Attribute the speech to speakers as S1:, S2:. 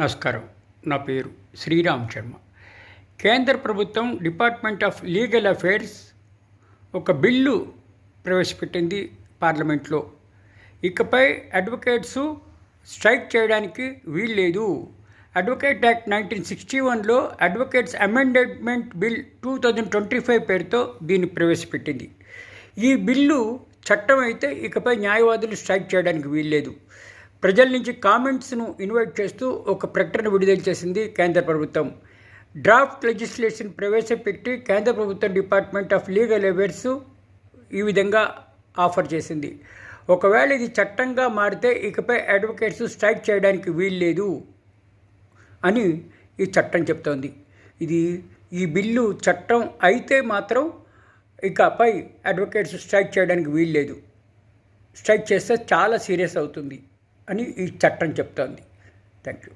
S1: నమస్కారం. నా పేరు శ్రీరామ్ శర్మ. కేంద్ర ప్రభుత్వం డిపార్ట్మెంట్ ఆఫ్ లీగల్ అఫైర్స్ ఒక బిల్లు ప్రవేశపెట్టింది పార్లమెంట్లో. ఇకపై అడ్వకేట్స్ స్ట్రైక్ చేయడానికి వీల్లేదు. అడ్వకేట్ యాక్ట్ నైన్టీన్ సిక్స్టీ వన్లో advocates amendment bill two thousand twenty five పేరుతో దీన్ని ప్రవేశపెట్టింది. ఈ బిల్లు చట్టం అయితే ఇకపై న్యాయవాదులు స్ట్రైక్ చేయడానికి వీల్లేదు. ప్రజల నుంచి కామెంట్స్ను ఇన్వైట్ చేస్తూ ఒక ప్రకటన విడుదల చేసింది కేంద్ర ప్రభుత్వం. డ్రాఫ్ట్ లెజిస్లేషన్ ప్రవేశపెట్టి కేంద్ర ప్రభుత్వం డిపార్ట్మెంట్ ఆఫ్ లీగల్ అఫైర్స్ ఈ విధంగా ఆఫర్ చేసింది. ఒకవేళ ఇది చట్టంగా మారితే ఇకపై అడ్వకేట్స్ స్ట్రైక్ చేయడానికి వీల్లేదు అని ఈ చట్టం చెప్తోంది. ఇది ఈ బిల్లు చట్టం అయితే మాత్రం ఇకపై అడ్వకేట్స్ స్ట్రైక్ చేయడానికి వీల్లేదు. స్ట్రైక్ చేస్తే చాలా సీరియస్ అవుతుంది. అని ఈ చట్టం చెప్తోంది. Thank you